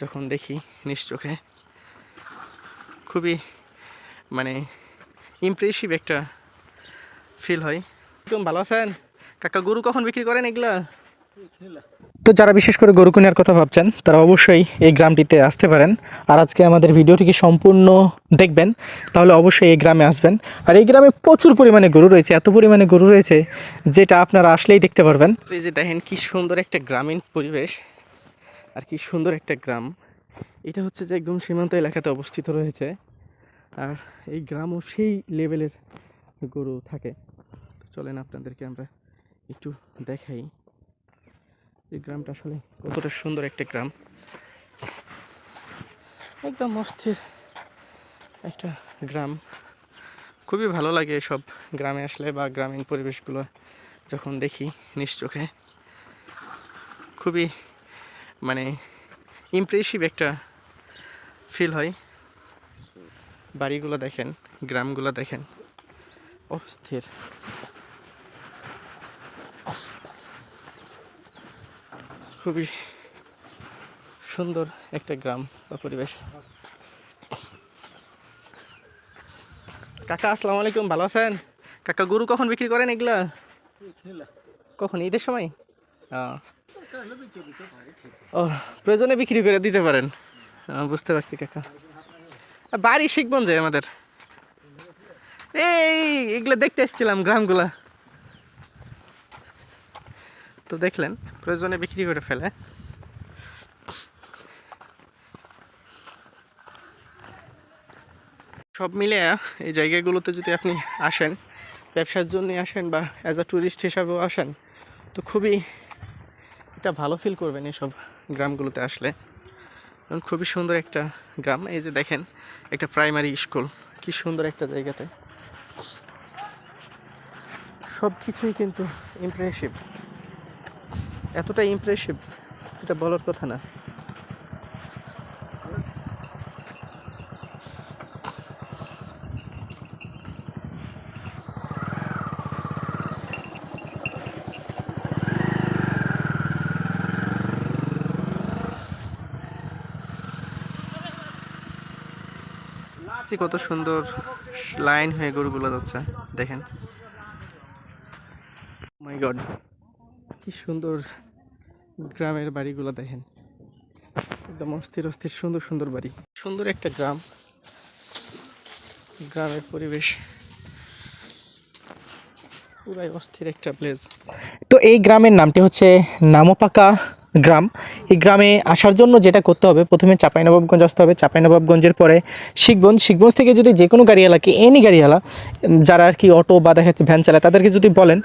যখন দেখি নিজ চোখে খুবই মানে ইমপ্রেসিভ একটা ফিল হয়। একদম ভালো আছেন? কাকা গরু কখন বিক্রি করেন এগুলা? তো যারা বিশেষ করে গরু কেনার কথা ভাবছেন তারা অবশ্যই এই গ্রামটিতে আসতে পারেন। আর আজকে আমাদের ভিডিওটিকে সম্পূর্ণ দেখবেন তাহলে অবশ্যই এই গ্রামে আসবেন। আর এই গ্রামে প্রচুর পরিমাণে গরু রয়েছে এত পরিমাণে গরু রয়েছে যেটা আপনারা আসলেই দেখতে পারবেন। এই যে দেখেন কি সুন্দর একটা গ্রামীণ পরিবেশ। আর কি সুন্দর একটা গ্রাম। এটা হচ্ছে যে একদম সীমান্ত এলাকাতে অবস্থিত রয়েছে। আর এই গ্রামও সেই লেভেলের গরু থাকে। চলেন আপনাদেরকে আমরা একটু দেখাই এই গ্রামটা আসলে কতটা সুন্দর একটা গ্রাম। একদম অস্থির একটা গ্রাম। খুবই ভালো লাগে এসব গ্রামে আসলে বা গ্রামীণ পরিবেশগুলো যখন দেখি নিজ চোখে। খুবই মানে ইমপ্রেসিভ একটা ফিল হয়। বাড়িগুলো দেখেন গ্রামগুলো দেখেন। অস্থির। খুবই সুন্দর একটা গ্রাম বা পরিবেশ। কাকা আসসালামু আলাইকুম ভালো আছেন? কাকা গরু কখন বিক্রি করেন এগুলা। কখন ঈদের সময়? আহ। ও, প্রয়োজনে বিক্রি করে দিতে পারেন। বুঝতে পারছি, কাকা। বাড়ি শিখবন যে আমাদের। এই, এগুলো দেখতে এসেছিলাম গ্রামগুলা। তো দেখলেন, প্রয়োজনে বিক্রি করে ফেলে। সব মিলে এই জায়গাগুলোতে যদি আপনি আসেন, ব্যবসার জন্য আসেন বা অ্যাজ আ ট্যুরিস্ট হিসাবেও আসেন, তো খুবই একটা ভালো ফিল করবেন এসব গ্রামগুলোতে আসলে। কারণ খুবই সুন্দর একটা গ্রাম। এই যে দেখেন, একটা প্রাইমারি স্কুল কি সুন্দর একটা জায়গাতে। সব কিছুই কিন্তু ইমপ্রেসিভ এতটা ইমপ্রেসিভ সেটা বলার কথা না। যে কত সুন্দর লাইন হয়ে গরুগুলো যাচ্ছে। দেখেন। গড কি সুন্দর গ্রামের বাড়িগুলো দেখেন। একদম অস্থির অস্থির, সুন্দর সুন্দর বাড়ি। সুন্দর একটা গ্রাম। গ্রামের পরিবেশ। পুরাই অস্থির একটা প্লেস তো এই গ্রামের নামটি হচ্ছে নামপাকা গ্রাম। এই গ্রামে আসার জন্য যেটা করতে হবে, প্রথমে চাঁপাইনবাবগঞ্জ আসতে হবে। চাঁপাইনবাবগঞ্জের পরে শিখগঞ্জ। শিখগঞ্জ থেকে যদি যে কোনো গাড়িওয়ালাকে এনি গাড়িওয়ালা, যারা আর কি অটো বা দেখা যাচ্ছে ভ্যান চালায়, তাদেরকে যদি বলেন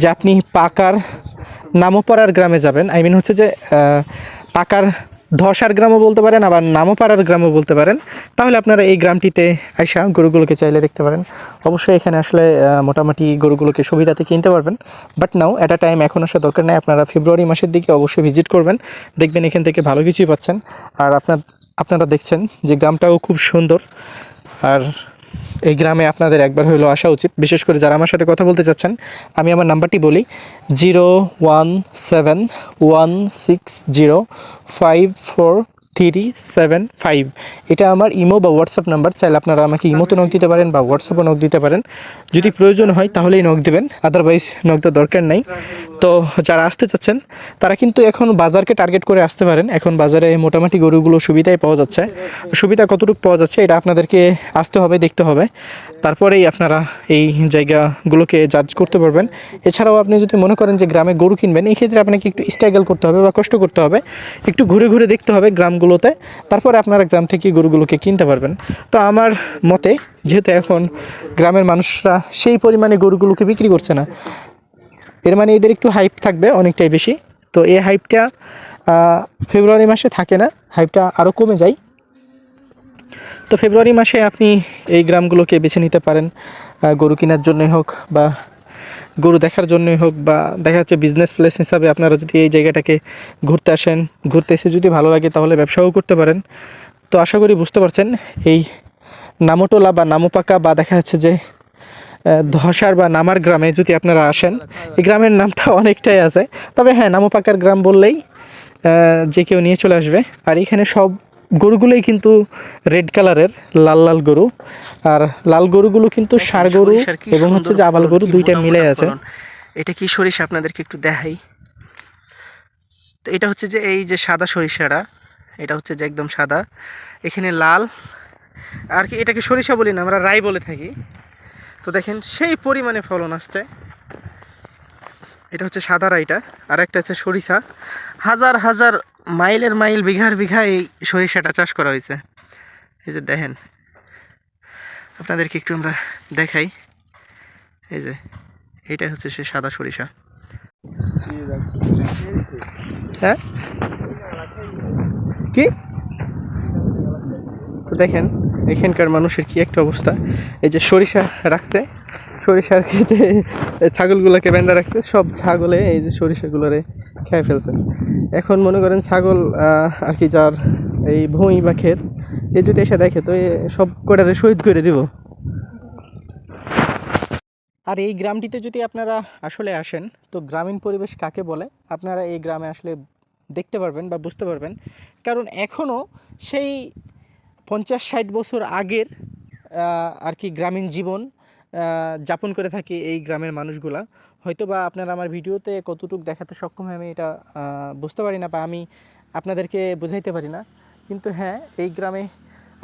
যে আপনি পাকার নামোপাড়ার গ্রামে যাবেন আই মিন হচ্ছে যে পাকার ধসার গ্রামও বলতে পারেন, আবার নামপাড়ার গ্রামও বলতে পারেন। তাহলে আপনারা এই গ্রামটিতে আইসা গরুগুলোকে চাইলে দেখতে পারেন। অবশ্যই এখানে আসলে মোটামুটি গরুগুলোকে সুবিধাতে কিনতে পারবেন। বাট নাও এটা টাইম এখন আসার দরকার নেই। আপনারা ফেব্রুয়ারি মাসের দিকে অবশ্যই ভিজিট করবেন। দেখবেন এখান থেকে ভালো কিছুই পাচ্ছেন। আর আপনার, আপনারা দেখছেন যে গ্রামটাও খুব সুন্দর। আর এই গ্রামে আপনাদের একবার হলেও আসা উচিত। বিশেষ করে যারা আমার সাথে কথা বলতে চাচ্ছেন, আমি আমার নাম্বারটি বলি zero one seven one six zero five four three seven five. এটা আমার ইমো বা হোয়াটসঅ্যাপ নাম্বার, চাইলে আপনারা আমাকে ইমোতে নক দিতে পারেন বা হোয়াটসঅ্যাপে নক দিতে পারেন। যদি প্রয়োজন হয় তাহলেই নক দেবেন আদারওয়াইজ নক দেওয়ার দরকার নেই। তো যারা আসতে চাচ্ছেন, তারা কিন্তু এখন বাজারকে টার্গেট করে আসতে পারেন। এখন বাজারে মোটামুটি গরুগুলো সুবিধাই পাওয়া যাচ্ছে। সুবিধা কতটুকু পাওয়া যাচ্ছে, এটা আপনাদেরকে আসতে হবে, দেখতে হবে। তারপরেই আপনারা এই জায়গাগুলোকে জাজ করতে পারবেন। এছাড়াও আপনি যদি মনে করেন যে গ্রামে গরু কিনবেন, এই ক্ষেত্রে আপনাকে একটু স্ট্রাগল করতে হবে বা কষ্ট করতে হবে। একটু ঘুরে ঘুরে দেখতে হবে গ্রামগুলোতে। তারপরে আপনারা গ্রাম থেকে গরুগুলোকে কিনতে পারবেন। তো আমার মতে, যেহেতু এখন গ্রামের মানুষরা সেই পরিমাণে গরুগুলোকে বিক্রি করছে না এর মানে এদের একটু হাইপ থাকবে অনেকটাই বেশি। তো এই হাইপটা ফেব্রুয়ারি মাসে থাকে না হাইপটা আরও কমে যায়। তো ফেব্রুয়ারি মাসে আপনি এই গ্রামগুলোকে বেছে নিতে পারেন গরু কেনার জন্যই হোক বা গরু দেখার জন্যই হোক বা দেখা যাচ্ছে বিজনেস প্লেস হিসাবে আপনারা যদি এই জায়গাটাকে ঘুরতে আসেন, ঘুরতে এসে যদি ভালো লাগে তাহলে ব্যবসাও করতে পারেন। তো আশা করি বুঝতে পারছেন, এই নামোটোলা বা নামোপাকা বা দেখা যাচ্ছে যে ধসার বা নামার গ্রামে যদি আপনারা আসেন এই গ্রামের নামটা অনেকটাই আছে। তবে হ্যাঁ নামোপাকার গ্রাম বললেই যে কেউ নিয়ে চলে আসবে। আর এখানে সব গরুগুলোই কিন্তু রেড কালারের লাল লাল গরু। আর লাল গরুগুলো কিন্তু ষাঁড় গরু এবং হচ্ছে যে আবাল গরু দুইটা মিলে আছে। এটা কি সরিষা? আপনাদেরকে একটু দেখাই। তো এটা হচ্ছে যে এই যে সাদা সরিষাটা এটা হচ্ছে যে একদম সাদা। এখানে লাল আর কি এটাকে সরিষা বলি না আমরা রাই বলে থাকি। তো দেখেন, সেই পরিমাণে ফলন আসছে। এটা হচ্ছে সাদা রাইটা আর একটা হচ্ছে সরিষা। হাজার হাজার মাইলের মাইল বিঘার বিঘা এই সরিষাটা চাষ করা হয়েছে। এই যে দেখেন, আপনাদেরকে একটু আমরা দেখাই। এই যে, এটা হচ্ছে সে সাদা সরিষা। হ্যাঁ? কি? তো দেখেন এখানকার মানুষের কি একটা অবস্থা? এই যে সরিষা রাখছে, সরিষার খেতে ছাগলগুলোকে বেঁধে রাখছে, সব ছাগলে এই যে সরিষাগুলোরে খেয়ে ফেলছে। এখন মনে করেন ছাগল আর কি যার এই ভুঁই বা ক্ষেত এই যদি এসে দেখে, তো এ সব কটারে শহীদ করে দিব? আর এই গ্রামটিতে যদি আপনারা আসলে আসেন, তো গ্রামীণ পরিবেশ কাকে বলে? আপনারা এই গ্রামে আসলে দেখতে পারবেন বা বুঝতে পারবেন। কারণ এখনও সেই পঞ্চাশ ষাট বছর আগের আর কি গ্রামীণ জীবন যাপন করে থাকে এই গ্রামের মানুষগুলা। হয়তো বা আপনারা আমার ভিডিওতে কতটুকু দেখাতে সক্ষম হয় আমি এটা বুঝতে পারি না বা আমি আপনাদেরকে বোঝাইতে পারি না। কিন্তু হ্যাঁ এই গ্রামে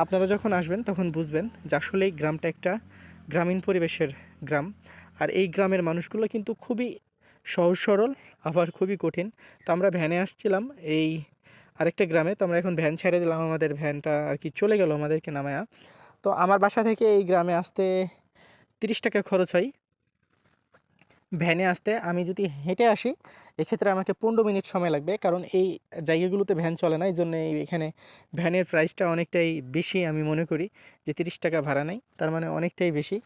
আপনারা যখন আসবেন তখন বুঝবেন যে আসলে এই গ্রামটা একটা গ্রামীণ পরিবেশের গ্রাম। আর এই গ্রামের মানুষগুলো কিন্তু খুবই সহজ সরল, আবার খুবই কঠিন। তো আমরা ভ্যানে আসছিলাম এই আরেকটা গ্রামে তো আমরা এখন ভ্যান ছেড়ে দিলাম, আমাদের ভ্যানটা আর কি চলে গেল আমাদেরকে নামায়া। তো আমার বাসা থেকে এই গ্রামে আসতে তিরিশ টাকা খরচ হয়। ভ্যানে আসতে আমি যদি হেঁটে আসি, এক্ষেত্রে আমাকে পনেরো মিনিট সময় লাগবে, কারণ এই জায়গাগুলোতে ভ্যান চলে না, এই জন্য এখানে ভ্যানের প্রাইসটা অনেকটাই বেশি আমি মনে করি, যে তিরিশ টাকা ভাড়া নেই, তার মানে অনেকটাই বেশি।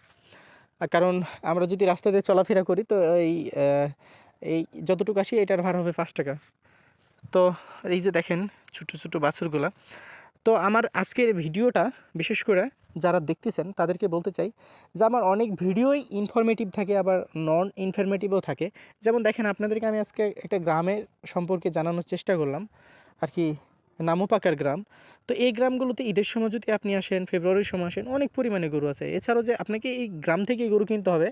কারণ আমরা যদি রাস্তা দিয়ে চলাফেরা করি, তো এই এই যতটুকু আসি, এটার ভাড়া হবে পাঁচ টাকা। তো এই যে দেখেন ছোটো ছোটো বাছুরগুলা। তো আমার আজকের ভিডিওটা বিশেষ করে যারা দেখতেছেন তাদেরকে বলতে চাই যে আমার অনেক ভিডিওই ইনফরমেটিভ থাকে, আবার নন ইনফরমেটিভও থাকে। যেমন দেখেন আপনাদেরকে আমি আজকে একটা গ্রামের সম্পর্কে জানানোর চেষ্টা করলাম। আর কি নামোপাকার গ্রাম। তো এই গ্রামগুলোতে ঈদের সময় যদি আপনি আসেন, ফেব্রুয়ারির সময় আসেন, অনেক পরিমাণে গরু আছে। এছাড়াও যে আপনাকে এই গ্রাম থেকে গরু কিনতে হবে,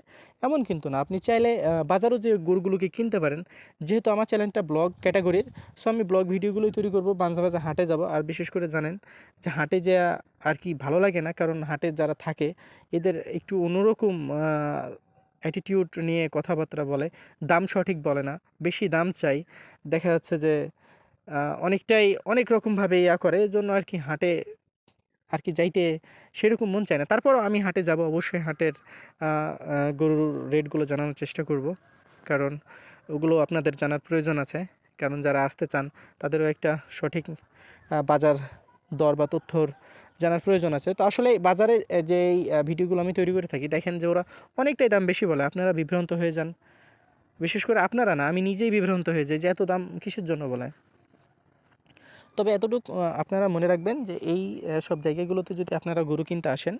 এমন কিন্তু না। আপনি চাইলে বাজারও যে গরুগুলোকে কিনতে পারেন, যেহেতু আমার চ্যানেলটা ব্লগ ক্যাটাগরির, সো আমি ব্লগ ভিডিওগুলোই তৈরি করব মাঝে মাঝে হাটে যাব। আর বিশেষ করে জানেন যে হাটে যে আর কি ভালো লাগে না, কারণ হাটে যারা থাকে, এদের একটু অন্যরকম অ্যাটিটিউড নিয়ে কথাবার্তা বলে। দাম সঠিক বলে না, বেশি দাম চাই। দেখা যাচ্ছে যে অনেকটাই, অনেক রকমভাবে ইয়া করে। এই জন্য আর কি হাটে আর কি যাইতে সেরকম মন চায় না। তারপরও আমি হাটে যাব, অবশ্যই হাটের গরুর রেটগুলো জানানোর চেষ্টা করব। কারণ ওগুলো আপনাদের জানার প্রয়োজন আছে। কারণ যারা আসতে চান, তাদেরও একটা সঠিক বাজার দর বা তথ্যর জানার প্রয়োজন আছে। তো আসলে বাজারে যে ভিডিওগুলো আমি তৈরি করে থাকি, দেখেন যে ওরা অনেকটাই দাম বেশি বলে। আপনারা বিভ্রান্ত হয়ে যান। বিশেষ করে আপনারা না, আমি নিজেই বিভ্রান্ত হয়ে যাই যে এত দাম কিসের জন্য বলে? তবে এতটুকু আপনারা মনে রাখবেন যে এই সব জায়গাগুলোতে যদি আপনারা গরু কিনতে আসেন,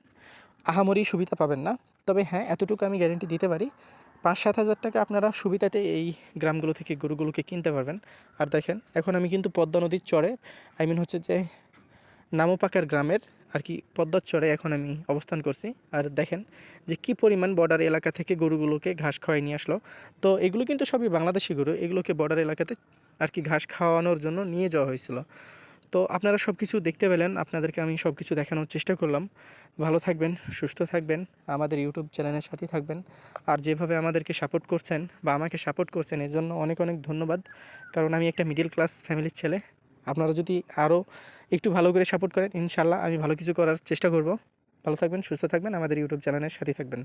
আহামরি সুবিধা পাবেন না। তবে হ্যাঁ এতটুকু আমি গ্যারেন্টি দিতে পারি পাঁচ সাত হাজার টাকা আপনারা সুবিধাতে এই গ্রামগুলো থেকে গরুগুলোকে কিনতে পারবেন। আর দেখেন, এখন আমি কিন্তু পদ্মা নদীর চরে আই মিন হচ্ছে যে নামোপাকার গ্রামের আর কি পদ্মার চরে এখন আমি অবস্থান করছি। আর দেখেন যে কি পরিমাণ বর্ডার এলাকা থেকে গরুগুলোকে ঘাস খাওয়াই নিয়ে আসলো। তো এগুলো কিন্তু সবই বাংলাদেশি গরু, এগুলোকে বর্ডার এলাকাতে আর কি ঘাস খাওয়ানোর জন্য নিয়ে যাওয়া হয়েছিল। তো আপনারা সব কিছু দেখতে পেলেন, আপনাদেরকে আমি সব কিছু দেখানোর চেষ্টা করলাম। ভালো থাকবেন, সুস্থ থাকবেন, আমাদের ইউটিউব চ্যানেলের সাথেই থাকবেন। আর যেভাবে আমাদেরকে সাপোর্ট করছেন বা আমাকে সাপোর্ট করছেন, এর জন্য অনেক অনেক ধন্যবাদ। কারণ আমি একটা মিডিল ক্লাস ফ্যামিলির ছেলে। আপনারা যদি আরও একটু ভালো করে সাপোর্ট করেন ইনশাল্লাহ আমি ভালো কিছু করার চেষ্টা করব। ভালো থাকবেন, সুস্থ থাকবেন, আমাদের ইউটিউব চ্যানেলের সাথেই থাকবেন।